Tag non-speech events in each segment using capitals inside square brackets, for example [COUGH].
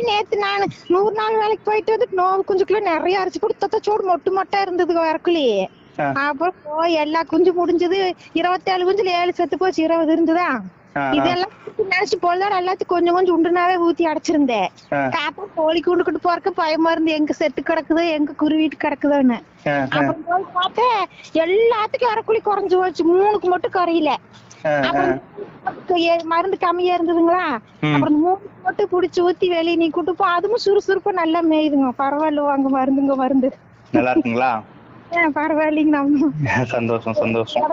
எப்படி நேத்து நான் நூறு நாள் வேலைக்கு போயிட்டு வந்து நோவு குஞ்சுக்குள்ள நிறைய அரைச்சு கொடுத்தா சோடு மொட்டு மொட்டா இருந்தது வரக்குள்ளேயே ஆ. அப்புறம் போய் எல்லா குஞ்சு முடிஞ்சது இருபத்தேழு குஞ்சுல ஏழு செத்து போச்சு இருபது இருந்ததா. இதெல்லாம் நினைச்சு போலதான் எல்லாத்தையும் கொஞ்சம் கொஞ்சம் உண்டுனாவே ஊத்தி அடைச்சிருந்தேன். காத்தா கோழி கூண்டுக்கிட்டு போறக்கு பயமா இருந்து எங்க செத்து கிடக்குது எங்க குருவிட்டு கிடக்குதுன்னு அப்புறம் போய் பார்த்தேன் எல்லாத்துக்கும் அரைக்குழி குறைஞ்சு போச்சு மூணுக்கு மட்டும் குறையல மருந்து கம்மியா இருந்ததுங்களா. அப்புறம் மூணு போட்டு புடிச்சு ஊத்தி வெளியே நீ கூட்டு போ. அதுவும் சுறுசுறுப்பா நல்லா மேயுதுங்க. பரவாயில்ல வாங்க மருந்துங்க மருந்து. நல்லா இருக்குங்களா? பரவாயில்லைங்க சந்தோஷம் சந்தோஷம்.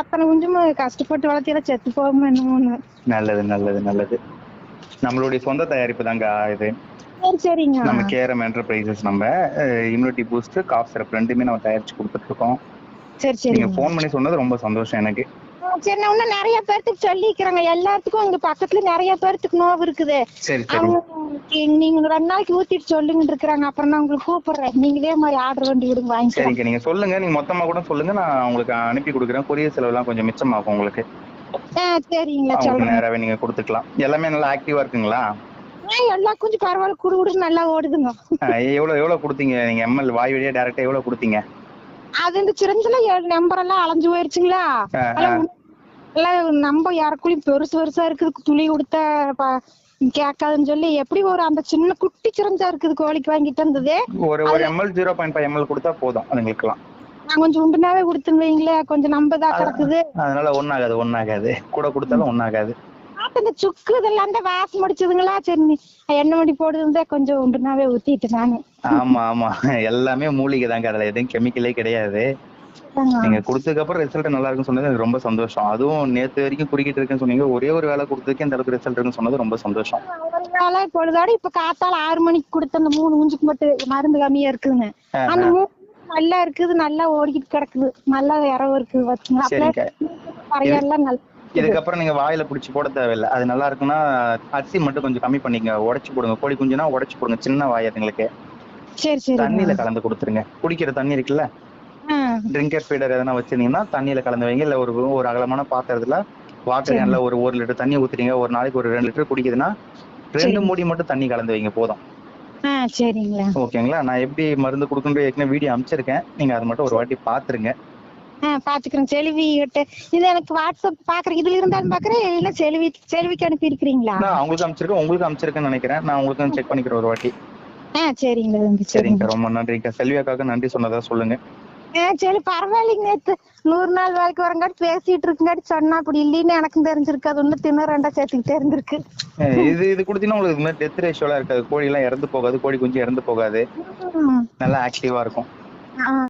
அத்தனை குஞ்சும் கஷ்டப்பட்டு வளர்த்தியில செத்து போகுமா என்னமோன்னு நல்லது நல்லது நல்லது. நம்மளுடைய சொந்த தயாரிப்பு தாங்க இது. சரி சரிங்க. நம்ம கேரம் என்டர்பிரைசஸ் நம்ம இம்யூனிட்டி பூஸ்ட் காஃப் சிரப் ரெண்டுமே நம்ம தயாரிச்சு கொடுத்துட்டு இருக்கோம். சரி நீங்க சரிங்க ஃபோன் பண்ணி சொன்னது ரொம்ப சந்தோஷம் எனக்கு. சரி நான் இன்னும் நிறைய பேர்த்துக்கு சொல்லிக்கிறாங்க. எல்லாத்துக்கும் இங்க பக்கத்துல நிறைய பேர்த்துக்கு நோவு இருக்குது. அவங்க நீங்க- ரெண்டு நாளைக்கு ஊத்திட்டு சொல்லுங்க இருக்கிறாங்க. அப்புறம் நான் உங்களுக்கு கூப்பிடுறேன். நீங்க இதே மாதிரி ஆர்டர் வண்டி விடுங்க வாங்கிக்கலாம் சரிங்க நீங்க சொல்லுங்க. நீங்க மொத்தமா கூட சொல்லுங்க. நான் உங்களுக்கு அனுப்பி கொடுக்குறேன். கொரியர் செலவுலாம் கொஞ்சம் மிச்சமாகும் உங்களுக்கு. சரிங்களா சொல்றேன். நேராவே நீங்க கொடுத்துக்கலாம். எல்லாமே நல்லா ஆக்டிவா இருக்குங்களா? எல்லா கொஞ்சம் பரவாயில்ல. குடு குடு நல்லா ஓடுதுங்க. எவ்வளவு எவ்வளவு கொடுத்தீங்க? நீங்க எம்எல் வாய் வழியா டேரக்டா எவ்வளவு கொடுத்தீங்க? அது இந்த சிரஞ்சில நம்பர் எல்லாம் அலைஞ்சு போயிருச்சுங்களா? நம்ம யாருக்குள்ளயும் பெருசு பெருசா இருக்குது துளி கொடுத்த கேட்காதுன்னு சொல்லி எப்படி ஒரு அந்த சின்ன குட்டி சிரஞ்சா இருக்குது கோழிக்கு வாங்கிட்டு வந்தது. ஒரு ஒரு ml zero point five ml கொடுத்தா போதும் அதுங்களுக்குலாம் நான் கொஞ்சம் உண்டுனாவே கொடுத்துன்னு வைங்களேன் கொஞ்சம் நம்பதா கிடக்குது அதனால ஒண்ணாகாது ஒண்ணாகாது. கூட கொடுத்தாலும் ஒண்ணாகாது. அப்ப இந்த சுக்கு இதெல்லாம் அந்த வாசம் முடிச்சதுங்களா? சரி எண்ணெய் மணி போடுறதே கொஞ்சம் உண்டுனாவே ஊத்திட்டு நானு. ஆமா ஆமா. [LAUGHS] எல்லாமே மூலிகை தாங்க அதுல எதுவும் கெமிக்கலே கிடையாது. நீங்க கொடுத்ததுக்கு அப்புறம் ரிசல்ட் நல்லா இருக்குன்னு சொன்னது எனக்கு ரொம்ப சந்தோஷம். அதுவும் நேத்து வரைக்கும் குறுக்கிட்டு இருக்குன்னு சொன்னீங்க. ஒரே ஒரு வேலை கொடுத்ததுக்கு இந்த அளவுக்கு ரிசல்ட் இருக்குன்னு சொன்னது ரொம்ப சந்தோஷம். அதனால பொழுதோட இப்ப காத்தால ஆறு மணிக்கு கொடுத்த அந்த மூணு குஞ்சுக்கு மட்டும் மருந்து கம்மியா இருக்குதுங்க. ஆ, அந்த மூணு நல்லா இருக்குது நல்லா ஓடிக்கிட்டு கிடக்குது. நல்லா இரவு இருக்குது பாத்தீங்களா? இதுக்கப்புறம் நீங்க வாயில புடிச்சு போட தேவையில்லை. அது நல்லா இருக்குன்னா அரிசி மட்டும் கொஞ்சம் கம்மி பண்ணிக்கங்க. உடைச்சு போடுங்க. கோழி குஞ்சுனா உடைச்சு போடுங்க. சின்ன வாய் அதுங்களுக்கு. சரி சரி. தண்ணியில கலந்து கொடுத்துருங்க. குடிக்கிற தண்ணி இருக்குல்ல? ட்ரிங்கர் ஃபீடர் எதனா வச்சிருந்தீங்கன்னா தண்ணியில கலந்து வைங்க. இல்ல ஒரு ஒரு அகலமான பாத்திரத்துல வாட்டர். கேன்ல ஒரு ஒரு லிட்டர் தண்ணி ஊத்துறீங்க. ஒரு நாளைக்கு ஒரு ரெண்டு லிட்டர் குடிக்குதுன்னா ரெண்டு. மூடி மட்டும் தண்ணி கலந்து வைங்க போதும். சரிங்களா. ஓகேங்களா? நான் எப்படி மருந்து கொடுக்கணும் ஏற்கனவே வீடியோ அனுப்பிச்சிருக்கேன். நீங்க அது மட்டும் ஒரு வாட்டி பாத்துருங்க. பாத்துக்கிறேன். செல்வி இது எனக்கு வாட்ஸ்அப் பாக்குறேன். இதுல இருந்தாலும் பாக்குறேன். இல்ல செல்வி செல்விக்கு அனுப்பி இருக்கிறீங்களா அவங்களுக்கு அனுப்பிச்சிருக்கேன். உங்களுக்கு அனுப்பிச்சிருக்கேன்னு நினைக்கிறேன். நான் உங்களுக்கு செக் பண்ணிக்கிறேன் ஒரு வாட்டி. சரிங்க சரிங்க ரொம்ப நன்றிங்க. செல்வியாக்காக நன்றி சொன்னதா சொல்லுங்க. சரி பரவாயில்லைங்க நேத்து. நூறு நாள் வேலைக்கு வரங்காட்டி பேசிட்டு இருக்குங்காட்டி சொன்னா அப்படி இல்லைன்னு எனக்கும் தெரிஞ்சிருக்கு. அது ஒண்ணு தின்னு ரெண்டா சேர்த்துக்கிட்டே இருந்திருக்கு. இது இது கொடுத்தீங்கன்னா உங்களுக்கு இந்த டெத் ரேஷியோலாம் இருக்காது. கோழி எல்லாம் இறந்து போகாது. கோழி குஞ்சு இறந்து போகாது. நல்லா ஆக்டிவா இருக்கும்.